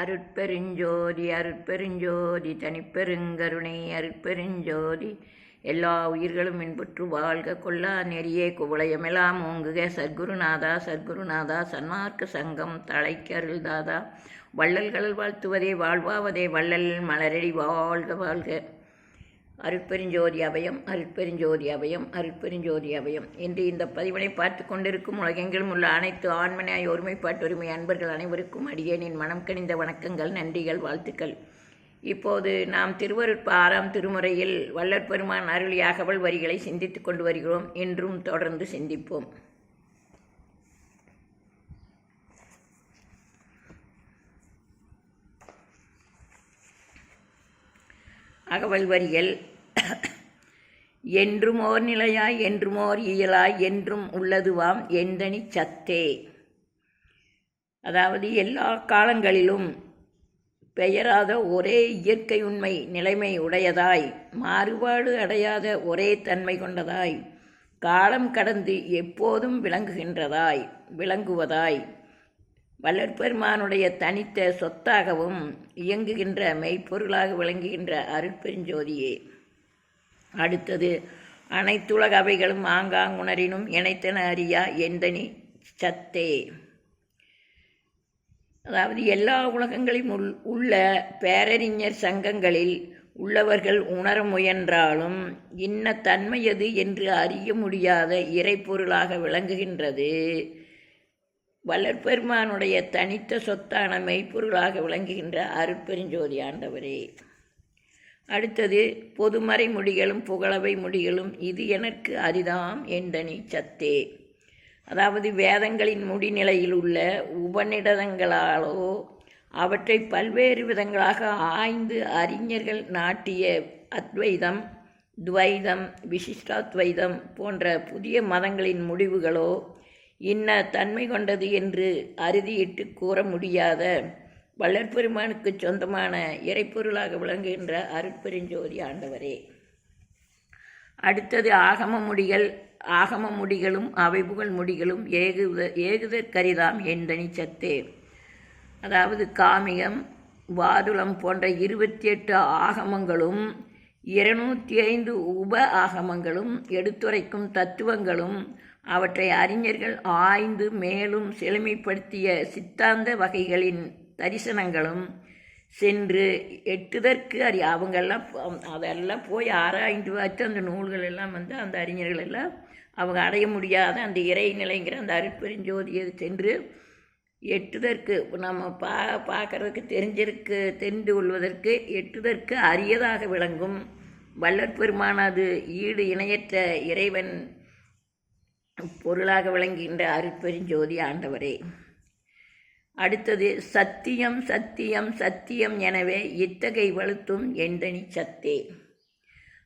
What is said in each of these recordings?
அருட்பெருஞ்சோதி அருட்பெருஞ்சோதி தனிப்பெருங்கருணை அருட்பெருஞ்சோதி. எல்லா உயிர்களும் இன்புற்று வாழ்க கொள்ளா நெறியே குவளையமெல்லாம் ஓங்குக. சத்குருநாதா சத்குருநாதா சன்மார்க்க சங்கம் தலைக்கருள்தாதா வள்ளல்கள் வாழ்த்துவதே வாழ்வாவதே வள்ளல் மலரடி வாழ்க வாழ்க. அருட்பெருஞ்சோதி அபயம் அருட்பெருஞ்சோதி அபயம் அருட்பெருஞ்சோதி அபயம் என்று இந்த பதிவினை பார்த்து கொண்டிருக்கும் உலகெங்கிலும் உள்ள அனைத்து ஆண்மனாய் ஒருமைப்பாட்டுரிமை அன்பர்கள் அனைவருக்கும் அடியேனின் மனம் கணிந்த வணக்கங்கள் நன்றிகள் வாழ்த்துக்கள். இப்போது நாம் திருவருட்ப ஆறாம் திருமுறையில் வல்லற்பெருமான் பெருமான் அகவல் வரிகளை சிந்தித்து கொண்டு வருகிறோம். என்றும் தொடர்ந்து சிந்திப்போம். அகவல் வரிகள் என்றுமோர் நிலையாய் என்றுமோர் இயலாய் என்றும் உள்ளதுவாம் எந்தனி சத்தே. அதாவது எல்லா காலங்களிலும் பெயராத ஒரே இயற்கை உண்மை நிலைமை உடையதாய் மாறுபாடு அடையாத ஒரே தன்மை கொண்டதாய் காலம் கடந்து எப்போதும் விளங்குகின்றதாய் விளங்குவதாய். வள்ளற்பெருமானுடைய தனித்த சொத்தாகவும் இயங்குகின்ற மெய்ப்பொருளாக விளங்குகின்ற அருட்பெருஞ்சோதியே. அடுத்தது அனைத்துலக அவைகளும் ஆங்காங்குணரினும் இணைத்தன அறியா எந்தனி சத்தே. அதாவது எல்லா உலகங்களிலும் உள் உள்ள பேரறிஞர் சங்கங்களில் உள்ளவர்கள் உணர முயன்றாலும் இன்ன தன்மையது என்று அறிய முடியாத இறைப்பொருளாக விளங்குகின்றது. வளர்பெருமானுடைய தனித்த சொத்தான மெய்ப்பொருளாக விளங்குகின்ற அருட்பெருஞ்சோதி ஆண்டவரே. அடுத்தது பொதுமறை முடிகளும் புகழவை முடிகளும் இது எனக்கு அரிதாம் எந்தனி சத்தே. அதாவது வேதங்களின் முடிநிலையில் உள்ள உபநிடதங்களாலோ அவற்றை பல்வேறு விதங்களாக ஆய்ந்து அறிஞர்கள் நாட்டிய அத்வைதம் துவைதம் விசிஷ்டாத்வைதம் போன்ற புதிய மதங்களின் முடிவுகளோ இன்ன தன்மை கொண்டது என்று அறுதியிட்டு கூற முடியாத வள்ளற்பெருமானுக்கு சொந்தமான இறைப்பொருளாக விளங்குகின்ற அருட்பெருஞ்சோதி ஆண்டவரே. அடுத்தது ஆகம முடிகள் ஆகம முடிகளும் அவைபுகழ் முடிகளும் ஏகுத ஏகுதற்கரிதாம் எந்தனி சத்தே. அதாவது காமியம் வாதுளம் போன்ற இருபத்தி எட்டு ஆகமங்களும் இருநூற்றி ஐந்து உப ஆகமங்களும் எடுத்துரைக்கும் தத்துவங்களும் அவற்றை அறிஞர்கள் ஆய்ந்து மேலும் செழுமைப்படுத்திய சித்தாந்த வகைகளின் தரிசனங்களும் சென்று எட்டுதற்கு அறி அவங்கெல்லாம் அதெல்லாம் போய் ஆராய்ந்து பார்த்து அந்த நூல்கள் எல்லாம் வந்து அந்த அறிஞர்கள் எல்லாம் அவங்க அடைய முடியாத அந்த இறைநிலைங்கிற அந்த அருட்பெருஞ்சோதியை சென்று எட்டுதற்கு நம்ம பா பார்க்கறதுக்கு தெரிஞ்சிருக்கு தெரிந்து கொள்வதற்கு எட்டுதற்கு அரியதாக விளங்கும். வல்லற்பெருமானது ஈடு இணையற்ற இறைவன் பொருளாக விளங்குகின்ற அருட்பெருஞ்சோதி ஆண்டவரே. அடுத்தது சத்தியம் சத்தியம் சத்தியம் எனவே இத்தகை வலுத்தும் எந்தனி சத்தே.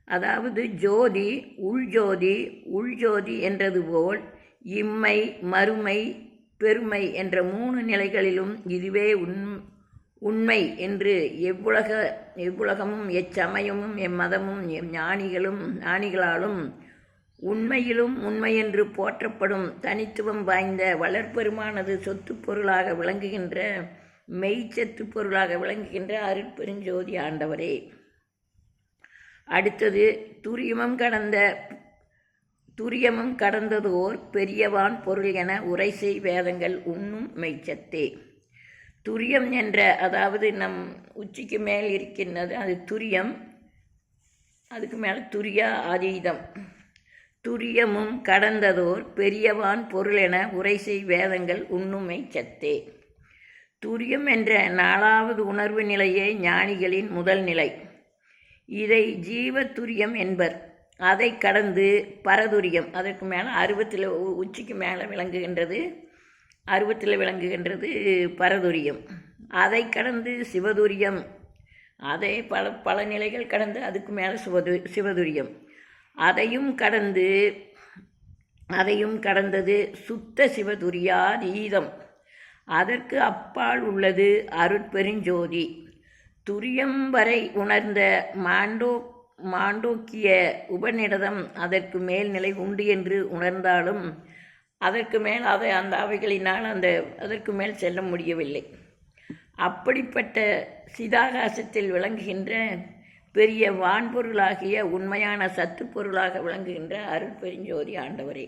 அதாவது ஜோதி உள்ஜோதி உள்ஜோதி என்றது போல் இம்மை மறுமை பெருமை என்ற மூணு நிலைகளிலும் இதுவே உண் உண்மை என்று எவ்வுலக எவ்வுலகமும் எச்சமயமும் எம்மதமும் எம் ஞானிகளும் ஞானிகளாலும் உண்மையிலும் உண்மையென்று போற்றப்படும் தனித்துவம் வாய்ந்த வளர்ப்பெருமானது சொத்து பொருளாக விளங்குகின்ற மெய்ச்சத்து பொருளாக விளங்குகின்ற அருட்பெருஞ்சோதி ஆண்டவரே. அடுத்தது துரியமம் கடந்த துரியமும் கடந்ததோர் பெரியவான் பொருள் என உரைசெய் வேதங்கள் உண்ணும் மெய்ச்சத்தே. துரியம் என்ற அதாவது நம் உச்சிக்கு மேல் இருக்கின்றது அது துரியம் அதுக்கு மேலே துரியா அதீதம் துரியமும் கடந்ததோர் பெரியவான் பொருள் என உரைசெய் வேதங்கள் உண்ணுமை சத்தே. துரியம் என்ற நாலாவது உணர்வு நிலையே ஞானிகளின் முதல் நிலை. இதை ஜீவ துரியம் என்பர். அதை கடந்து பரதுரியம். அதற்கு மேலே அருவத்தில் உச்சிக்கு மேலே விளங்குகின்றது. அருவத்தில் விளங்குகின்றது பரதுரியம். அதை கடந்து சிவதுரியம். அதை பல பல நிலைகள் கடந்து அதுக்கு மேலே சிவது சிவதுரியம். அதையும் கடந்து அதையும் கடந்தது சுத்த சிவதுரியாதீதம் அதற்கு அப்பால் உள்ளது அருட்பெருஞ்சோதி. துரியம் வரை உணர்ந்த மாண்டோ மாண்டோக்கிய உபநிடதம் அதற்கு மேல் நிலை உண்டு என்று உணர்ந்தாலும் அதற்கு மேல் அதை அந்த அவைகளினால் அந்த அதற்கு மேல் செல்ல முடியவில்லை. அப்படிப்பட்ட சிதாகாசத்தில் விளங்குகின்ற பெரிய வான்பொருளாகிய உண்மையான சத்து பொருளாக விளங்குகின்ற அருட்பெருஞ்சோதி ஆண்டவரே.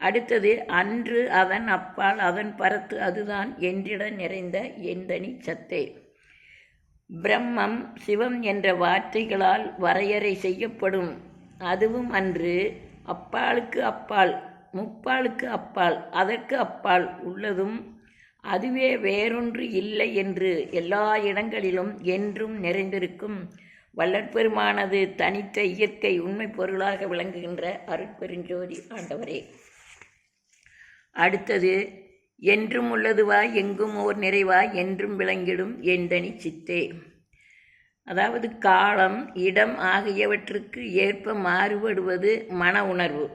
அடுத்தது அன்று அதன் அப்பால் அதன் பரத்து அதுதான் என்றிட நிறைந்த எந்தனி சத்தே. பிரம்மம் சிவம் என்ற வார்த்தைகளால் வரையறை செய்யப்படும். அதுவும் அன்று அப்பாலுக்கு அப்பால் முப்பாலுக்கு அப்பால் அதற்கு அப்பால் உள்ளதும் அதுவே வேறொன்று இல்லை என்று எல்லா இடங்களிலும் என்றும் நிறைந்திருக்கும். வல்லற்பெருமானது தனித்த இயற்கை உண்மை பொருளாக விளங்குகின்ற அருட்பெருஞ்சோதி ஆண்டவரே. அடுத்தது என்றும் உள்ளதுவா எங்கும் ஓர் நிறைவாய் என்றும் விளங்கிடும் எந்தனி சித்தே. அதாவது காலம் இடம் ஆகியவற்றுக்கு ஏற்ப மாறுபடுவது மன உணர்வு.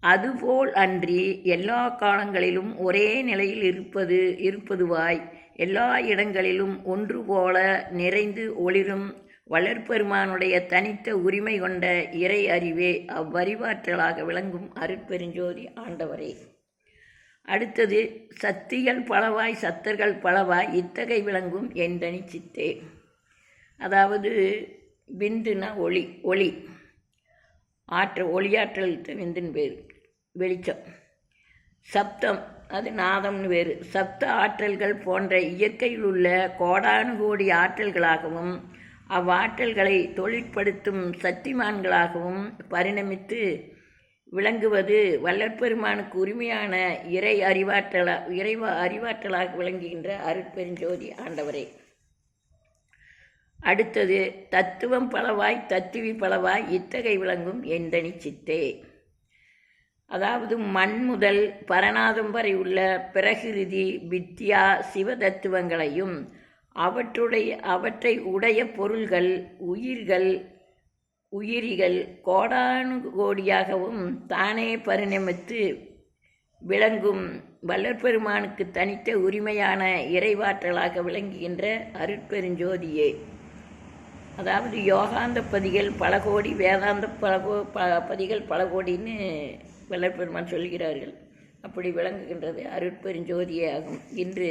அதுபோல் அன்றி எல்லா காலங்களிலும் ஒரே நிலையில் இருப்பது இருப்பதுவாய் எல்லா இடங்களிலும் ஒன்று போல நிறைந்து ஒளிரும் வளர்ப்பெருமானுடைய தனித்த உரிமை கொண்ட இறை அறிவே அவ்வறிவாற்றலாக விளங்கும் அருட்பெருஞ்சோதி ஆண்டவரே. அடுத்தது சத்திகள் பலவாய் சத்தர்கள் பலவாய் இத்தகை விளங்கும் என்றனி சித்தே. அதாவது விந்துனா ஒளி ஒளி. ஆற்றல் ஒளியாற்றல் விந்துன்னு பேர் வெளிச்சம். சப்தம் அது நாதம்னு வேறு. சப்த ஆற்றல்கள் போன்ற இயற்கையில் உள்ள கோடானு கோடி ஆற்றல்களாகவும் அவ்வாற்றல்களை தொழிற்படுத்தும் சக்திமான்களாகவும் பரிணமித்து விளங்குவது வல்லற்பெருமானுக்கு உரிமையான இறை அறிவாற்றலா இறைவ அறிவாற்றலாக விளங்குகின்ற அருட்பெருஞ்சோதி ஆண்டவரே. அடுத்தது தத்துவம் பலவாய் தத்துவி பலவாய் இத்தகை விளங்கும் எந்தனி சித்தே. அதாவது மண் முதல் பரநாதம் வரை உள்ள பிரகிருதி வித்யா சிவ தத்துவங்களையும் அவற்றுடைய அவற்றை உடைய பொருள்கள் உயிர்கள் உயிரிகள் கோடானு கோடியாகவும் தானே பரிணமித்து விளங்கும் வல்லற்பெருமானுக்கு தனித்த உரிமையான இறைவாற்றலாக விளங்குகின்ற அருட்பெருஞ்சோதியே. அதாவது யோகாந்த பதிகள் பல கோடி வேதாந்த பல ப பதிகள் பல கோடின்னு வல்லற்பெருமான் சொல்கிறார்கள். அப்படி விளங்குகின்றது அருட்பெருஞ்சோதியே ஆகும். இன்று